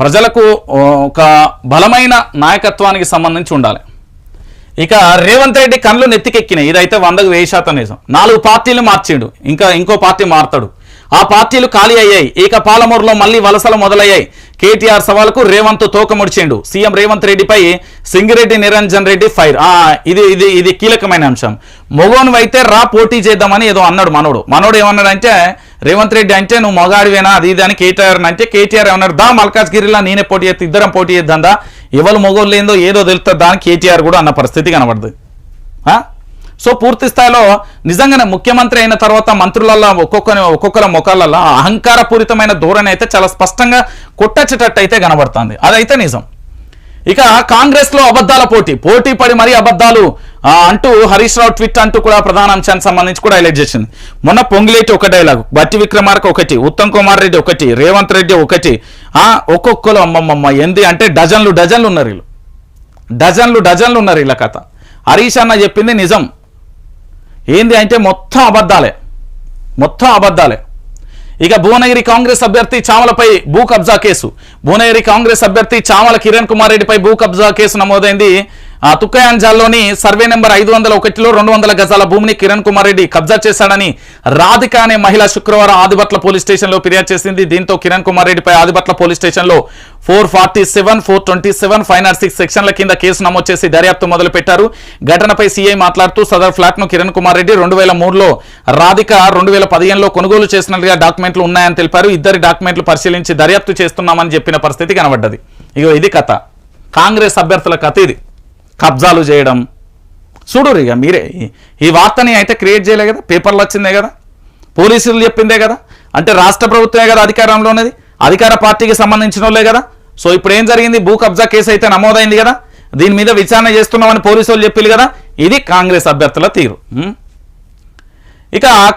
ప్రజలకు ఒక బలమైన నాయకత్వానికి సంబంధించి ఉండాలి. ఇక రేవంత్ రెడ్డి కళ్ళు నెత్తికెక్కినాయి. ఇదైతే వందకు వెయ్యి శాతం నిజం. నాలుగు పార్టీలు మార్చిండు. ఇంకా ఇంకో పార్టీ మారుతాడు. ఆ పార్టీలు ఖాళీ అయ్యాయి. ఇక పాలమూరులో మళ్ళీ వలసలు మొదలయ్యాయి. కేటీఆర్ సవాల్కు రేవంత్ తోకముడిచిండు. సీఎం రేవంత్ రెడ్డిపై సింగిరెడ్డి నిరంజన్ రెడ్డి ఫైర్. ఇది ఇది ఇది కీలకమైన అంశం. మొగోను అయితే రా పోటీ చేద్దామని ఏదో అన్నాడు మనోడు. మనోడు ఏమన్నాడంటే రేవంత్ రెడ్డి అంటే నువ్వు మొగాడివేనా? అది ఇది అని కేటీఆర్ అంటే కేటీఆర్ ఏమన్నాడు దా మల్కాజ్గిరిలో నేనే పోటీ చేస్తే ఇద్దరం పోటీ చేద్దా ఎవరు మొగోళ్ళు లేదో ఏదో తెలుస్తుంది దాని కేటీఆర్ కూడా అన్న పరిస్థితి కనబడుతుంది సో పూర్తి స్థాయిలో నిజంగానే ముఖ్యమంత్రి అయిన తర్వాత మంత్రులల్లో ఒక్కొక్క ఒక్కొక్కరి ముఖాలలో అహంకారపూరితమైన ధోరణి అయితే చాలా స్పష్టంగా కొట్టచ్చేటట్టు అయితే కనబడుతుంది. అదైతే నిజం. ఇక కాంగ్రెస్లో అబద్ధాల పోటీ. పోటీ పడి మరీ అబద్ధాలు అంటూ హరీష్ రావు ట్విట్ అంటూ కూడా ప్రధాన అంశానికి సంబంధించి కూడా హైలైట్ చేసింది. మొన్న పొంగిలేటి ఒక డైలాగ్ బట్టి విక్రమార్క ఒకటి ఉత్తమ్ కుమార్ రెడ్డి ఒకటి రేవంత్ రెడ్డి ఒకటి. ఆ ఒక్కొక్కరు అమ్మమ్మమ్మ ఎంది అంటే డజన్లు డజన్లు ఉన్నారు వీళ్ళు. డజన్లు డజన్లు ఉన్నారు వీళ్ళ కథ. హరీష్ అన్న చెప్పింది నిజం. ఏంది అంటే మొత్తం అబద్ధాలే. మొత్తం అబద్ధాలే. ఇక భువనగిరి కాంగ్రెస్ అభ్యర్థి చామలపై భూ కబ్జా కేసు. భువనగిరి కాంగ్రెస్ అభ్యర్థి చామల కిరణ్ కుమార్ రెడ్డిపై భూ కబ్జా కేసు నమోదైంది. ఆ తుక్కయాంజాల్లోని సర్వే నెంబర్ ఐదు వందల ఒకటిలో రెండు వందల గజాల భూమిని కిరణ్ కుమార్ రెడ్డి కబ్జా చేశాడని రాధిక అనే మహిళ శుక్రవారం ఆదిబట్ల పోలీస్ స్టేషన్లో ఫిర్యాదు చేసింది. దీంతో కిరణ్ కుమార్ రెడ్డిపై ఆదిబట్ల పోలీస్ స్టేషన్లో four forty seven four twenty seven five nought six సెక్షన్ల కింద కేసు నమోదు చేసి దర్యాప్తు మొదలు పెట్టారు ఘటనపై సీఐ మాట్లాడుతూ సదర్ ఫ్లాట్ను కిరణ్ కుమార్ రెడ్డి రెండు వేల మూడులో రాధిక రెండు వేల పదిహేనులో కొనుగోలు చేసినట్లుగా డాక్యుమెంట్లు ఉన్నాయని తెలిపారు. ఇద్దరి డాక్యుమెంట్లు పరిశీలించి దర్యాప్తు చేస్తున్నామని చెప్పిన పరిస్థితి కనబడ్డది. ఇగో ఇది కథ. కాంగ్రెస్ అభ్యర్థుల కథ ఇది. కబ్జాలు చేయడం. చూడురు ఇక మీరే. ఈ- వార్తని అయితే క్రియేట్ చేయలే కదా పేపర్లు వచ్చిందే కదా పోలీసులు చెప్పిందే కదా అంటే రాష్ట్ర ప్రభుత్వమే కదా అధికారంలో ఉన్నది అధికార పార్టీకి సంబంధించిన వాళ్ళే కదా. సో ఇప్పుడు ఏం జరిగింది? భూ కబ్జా కేసు అయితే నమోదైంది కదా దీని మీద విచారణ చేస్తున్నామని పోలీసులు చెప్పారు కదా ఇది కాంగ్రెస్ అభ్యర్థుల తీరు. ఇక